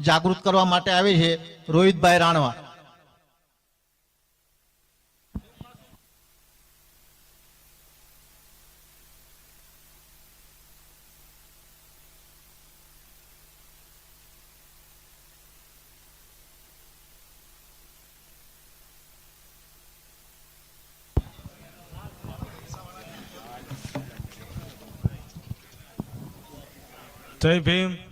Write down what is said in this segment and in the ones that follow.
જાગૃત કરવા માટે આવે છે રોહિતભાઈ રાણવા. જય ભીમ.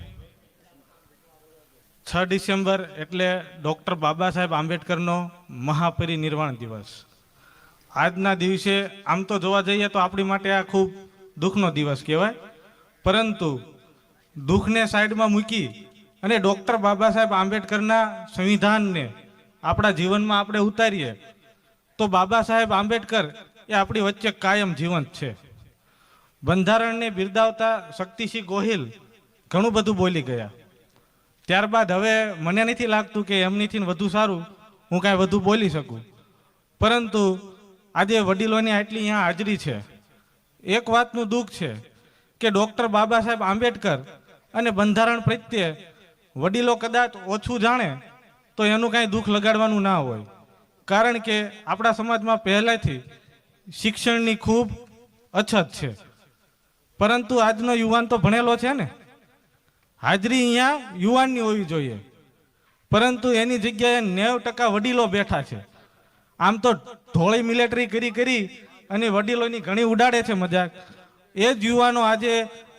છ ડિસેમ્બર એટલે ડૉક્ટર બાબા સાહેબ આંબેડકરનો મહાપરિનિર્વાણ દિવસ. આજના દિવસે આમ તો જોવા જઈએ તો આપણી માટે આ ખૂબ દુઃખનો દિવસ કહેવાય. પરંતુ દુઃખને સાઈડમાં મૂકી અને ડૉક્ટર બાબા સાહેબ આંબેડકરના સંવિધાનને આપણા જીવનમાં આપણે ઉતારીએ, તો બાબા સાહેબ આંબેડકર એ આપણી વચ્ચે કાયમ જીવંત છે. બંધારણને બિરદાવતા શક્તિસિંહ ગોહિલ ઘણું બધું બોલી ગયા. ત્યારબાદ હવે મને નથી લાગતું કે એમનીથી વધુ સારું હું કાંઈ વધુ બોલી શકું. પરંતુ આજે વડીલોની આટલી અહીંયા હાજરી છે. એક વાતનું દુઃખ છે કે ડૉક્ટર બાબા સાહેબ આંબેડકર અને બંધારણ પ્રત્યે વડીલો કદાચ ઓછું જાણે તો એનું કાંઈ દુઃખ લગાડવાનું ના હોય. કારણ કે આપણા સમાજમાં પહેલાંથી શિક્ષણની ખૂબ અછત છે. પરંતુ આજનો યુવાન તો ભણેલો છે ને. હાજરી અહીંયા યુવાનની હોવી જોઈએ. પરંતુ એની જગ્યાએ નેવ ટકા વડીલો બેઠા છે. આમ તો ઢોળી મિલિટરી કરી કરી અને વડીલોની ઘણી ઉડાડે છે મજાક. એ જ યુવાનો આજે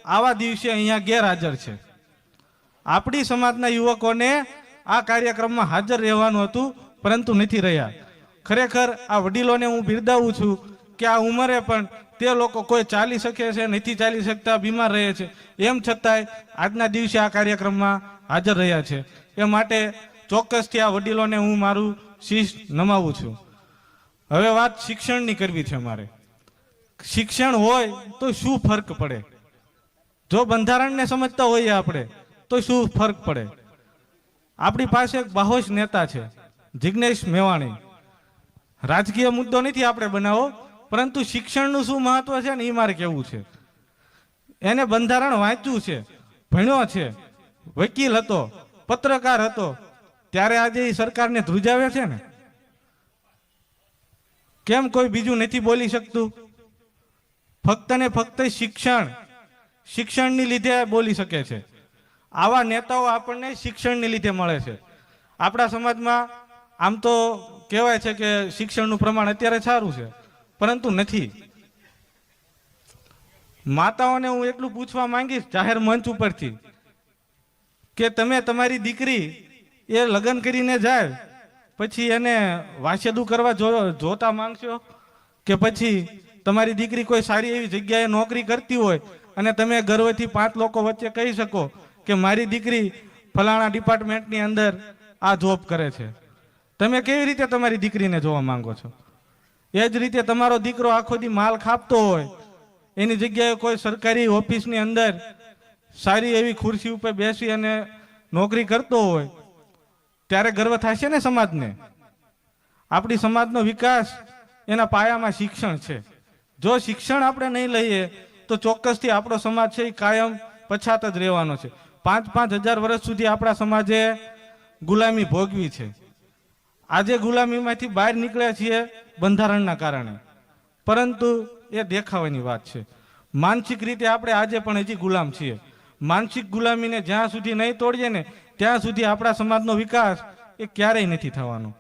આવા દિવસે અહીંયા ગેરહાજર છે. આપણી સમાજના યુવકોને આ કાર્યક્રમમાં હાજર રહેવાનું હતું, પરંતુ નથી રહ્યા. ખરેખર આ વડીલોને હું બિરદાવું છું કે આ ઉંમરે પણ તે લોકો કોઈ ચાલી શકે છે, નથી ચાલી શકતા, બીમાર રહે છે. એમ છતાંય આજના દિવસે આ કાર્યક્રમમાં હાજર રહ્યા છે. એ માટે ચોક્કસથી આ વડીલોને હું મારું શીશ નમાવું છું. હવે વાત શિક્ષણની કરવી છે મારે. શિક્ષણ હોય તો શું ફરક પડે? જો બંધારણને સમજતા હોઈએ આપણે, તો શું ફરક પડે? આપણી પાસે એક બાહોશ નેતા છે જિજ્ઞેશ મેવાણી. રાજકીય મુદ્દો નથી આપણે બનાવો પરંતુ શિક્ષણનું શું મહત્વ છે ને એ મારે કહેવું છે? એને બંધારણ વાંચ્યું છે, ભણ્યો છે, વકીલ હતો, પત્રકાર હતો, ત્યારે આજે એ સરકારને ધ્રુજાવે છે ને? કેમ કોઈ બીજું નથી બોલી શકતું? ફક્ત ને ફક્ત શિક્ષણ, શિક્ષણની લીધે બોલી શકે છે. આવા નેતાઓ આપણને શિક્ષણની લીધે મળે છે. આપણા સમાજમાં આમ તો કહેવાય છે કે શિક્ષણનું પ્રમાણ અત્યારે સારું છે. પરંતુ નથી. માતાઓને હું એટલું પૂછવા માંગીશ, જાહેર મંચ ઉપરથી, કે તમે તમારી દીકરી એ લગ્ન કરીને જાય, પછી એને વાસેદું કરવા જોતા માંગશો? કે પછી તમારી દીકરી કોઈ સારી એવી જગ્યાએ નોકરી કરતી હોય અને તમે ગર્વથી પાંચ લોકો વચ્ચે કહી શકો કે મારી દીકરી ફલાણા ડિપાર્ટમેન્ટની અંદર આ જોબ કરે છે. તમે કેવી રીતે તમારી દીકરીને જોવા માંગો છો? એ જ રીતે તમારો દીકરો આખો દી માલ ખાપતો હોય, એની જગ્યાએ કોઈ સરકારી ઓફિસની અંદર સારી એવી ખુરશી ઉપર બેસી અને નોકરી કરતો હોય, ત્યારે ગર્વ થશે ને સમાજને? આપણી સમાજનો વિકાસ એના પાયામાં શિક્ષણ છે. જો શિક્ષણ આપણે નહીં લઈએ, તો ચોક્કસથી આપણો સમાજ છે એ કાયમ પછાત જ રહેવાનો છે. પાંચ પાંચ હજાર વર્ષ સુધી આપણા સમાજે ગુલામી ભોગવી છે. આજે ગુલામીમાંથી બહાર નીકળ્યા છીએ બંધારણના કારણે. પરંતુ એ દેખાવાની વાત છે. માનસિક રીતે આપણે આજે પણ હજી ગુલામ છીએ. માનસિક ગુલામીને જ્યાં સુધી નહીં તોડીએ ને, ત્યાં સુધી આપણા સમાજનો વિકાસ એ ક્યારેય નથી થવાનો.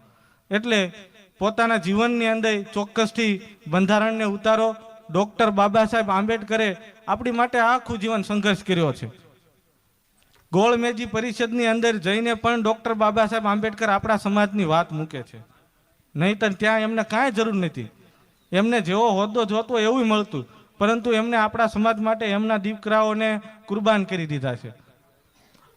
એટલે પોતાના જીવનની અંદર ચોક્કસથી બંધારણને ઉતારો. ડૉક્ટર બાબા સાહેબ આંબેડકરે આપણી માટે આખું જીવન સંઘર્ષ કર્યો છે. ગોળમેજી પરિષદની અંદર જઈને પણ ડૉક્ટર બાબા સાહેબ આંબેડકર આપણા સમાજની વાત મૂકે છે. નહીંતર ત્યાં એમને કાંઈ જરૂર નથી. એમને જેવો હોદ્દો જોતો એવું મળતું. પરંતુ એમને આપણા સમાજ માટે એમના દીકરાઓને કુરબાન કરી દીધા છે.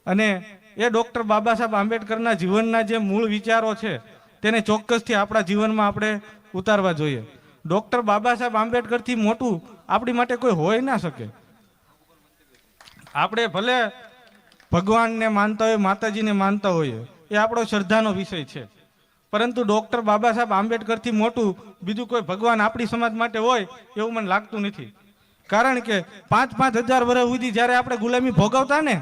અને એ ડૉક્ટર બાબા સાહેબ આંબેડકરના જીવનના જે મૂળ વિચારો છે, તેને ચોક્કસથી આપણા જીવનમાં આપણે ઉતારવા જોઈએ. ડૉક્ટર બાબા સાહેબ આંબેડકરથી મોટું આપણી માટે કોઈ હોઈ ના શકે. આપણે ભલે ભગવાનને માનતા હોય, માતાજીને માનતા હોઈએ, એ આપણો શ્રદ્ધાનો વિષય છે. પરંતુ ડૉક્ટર બાબા સાહેબ આંબેડકરથી મોટું બીજું કોઈ ભગવાન આપણી સમાજ માટે હોય એવું મને લાગતું નથી. કારણ કે પાંચ પાંચ હજાર વર્ષ સુધી જ્યારે આપણે ગુલામી ભોગવતા ને,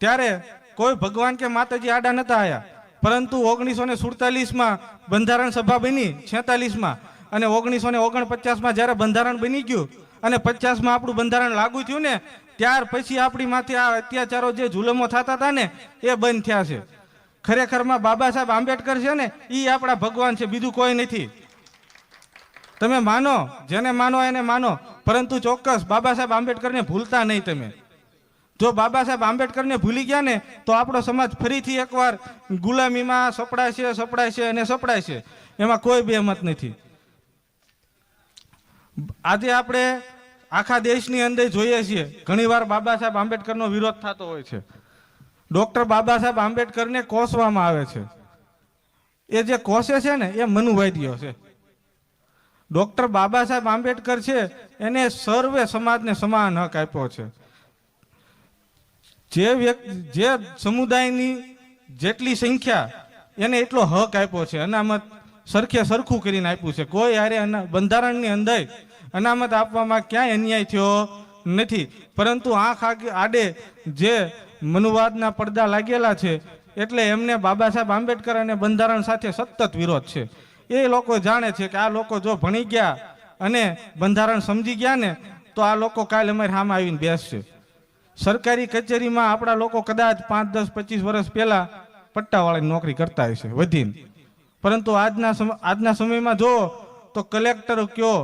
ત્યારે કોઈ ભગવાન કે માતાજી આડા નતા આયા. પરંતુ ઓગણીસો ને સુડતાલીસમાં બંધારણ સભા બની, છેતાલીસમાં. અને ઓગણીસો ને ઓગણપચાસમાં જ્યારે બંધારણ બની ગયું અને પચાસમાં આપણું બંધારણ લાગુ થયું ને, ત્યાર પછી આપણી માથે આ અત્યાચારો જે જુલમો થતા હતા ને, એ બંધ થયા છે. ખરેખરમાં બાબા સાહેબ આંબેડકર છે ને એ આપણા ભગવાન છે, બીજું કોઈ નથી. તમે માનો, જેને માનો એને માનો, પરંતુ ચોક્કસ બાબા સાહેબ આંબેડકરને ભૂલતા નહીં તમે. જો બાબા સાહેબ આંબેડકરને ભૂલી ગયા ને, તો આપણો સમાજ ફરીથી એકવાર ગુલામીમાં સપડાય છે સપડાય છે અને સપડાય છે. એમાં કોઈ બેમત નથી. આજે આપણે આખા દેશની અંદર જોઈએ છીએ. ઘણીવાર બાબા સાહેબ આંબેડકરનો વિરોધ થતો હોય છે. ડોક્ટર બાબા સાહેબ આંબેડકરને કોસવામાં આવે છે. એ જે કોસે છે ને, એ મનુવાદીઓ છે. ડોક્ટર બાબા સાહેબ આંબેડકર છે, એને સર્વે સમાજને સમાન હક આપ્યો છે. જે વ્યક્તિ જે સમુદાયની જેટલી સંખ્યા, એને એટલો હક આપ્યો છે. અનામત સરખે સરખું કરીને આપ્યું છે. કોઈ હારે બંધારણની અંદર અનામત આપવામાં ક્યાંય અન્યાય થયો નથી. પરંતુ આંખ આડે જે મનુવાદના પડદા લાગેલા છે. એટલે એમને બાબા સાહેબ આંબેડકર અને બંધારણ સાથે સતત વિરોધ છે. એ લોકો જાણે છે કે આ લોકો જો ભણી ગયા અને બંધારણ સમજી ગયા ને, તો આ લોકો કાલે અમારી સામે આવીને બેસશે. સરકારી કચેરીમાં આપણા લોકો કદાચ પાંચ, દસ, પચીસ વર્ષ પહેલા પટ્ટાવાળાની નોકરી કરતા હશે, વધીને. પરંતુ આજના સમય આજના સમયમાં જો, તો કલેક્ટર કયો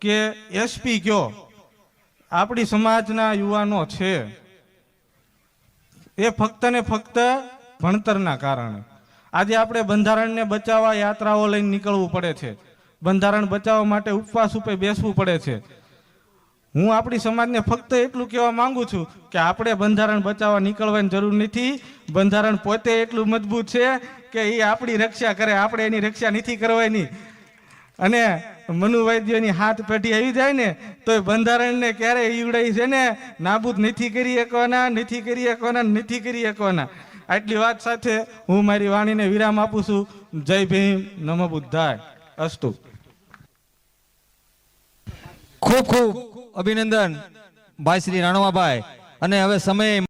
કે એસપી કયો, આપણી સમાજના યુવાનો છે. એ ફક્ત ને ફક્ત ભણતરના કારણે. આજે આપણે બંધારણને બચાવવા યાત્રાઓ લઈને નીકળવું પડે છે. બંધારણ બચાવવા માટે ઉપવાસ ઉપર બેસવું પડે છે. હું આપણી સમાજને ફક્ત એટલું કહેવા માંગુ છું કે આપણે બંધારણ બચાવવા નીકળવાની જરૂર નથી. બંધારણ પોતે એટલું મજબૂત છે કે એ આપણી રક્ષા કરે, આપણે એની રક્ષા નથી કરવાની. અને મનુવૈદ્યોની હાથ પેઢી આવી જાય ને તો એ બંધારણને ક્યારે ઈવડાઈ છે ને, નાબૂદ નથી કરી શકવાના નથી કરી શકવાના નથી કરી શકવાના આટલી વાત સાથે હું મારી વાણીને વિરામ આપું છું. જય ભીમ, નમ બુદ્ધાય. અસ્તુ. ખૂબ ખૂબ અભિનંદન, ભાઈ શ્રી રાણવાભાઈ. અને હવે સમય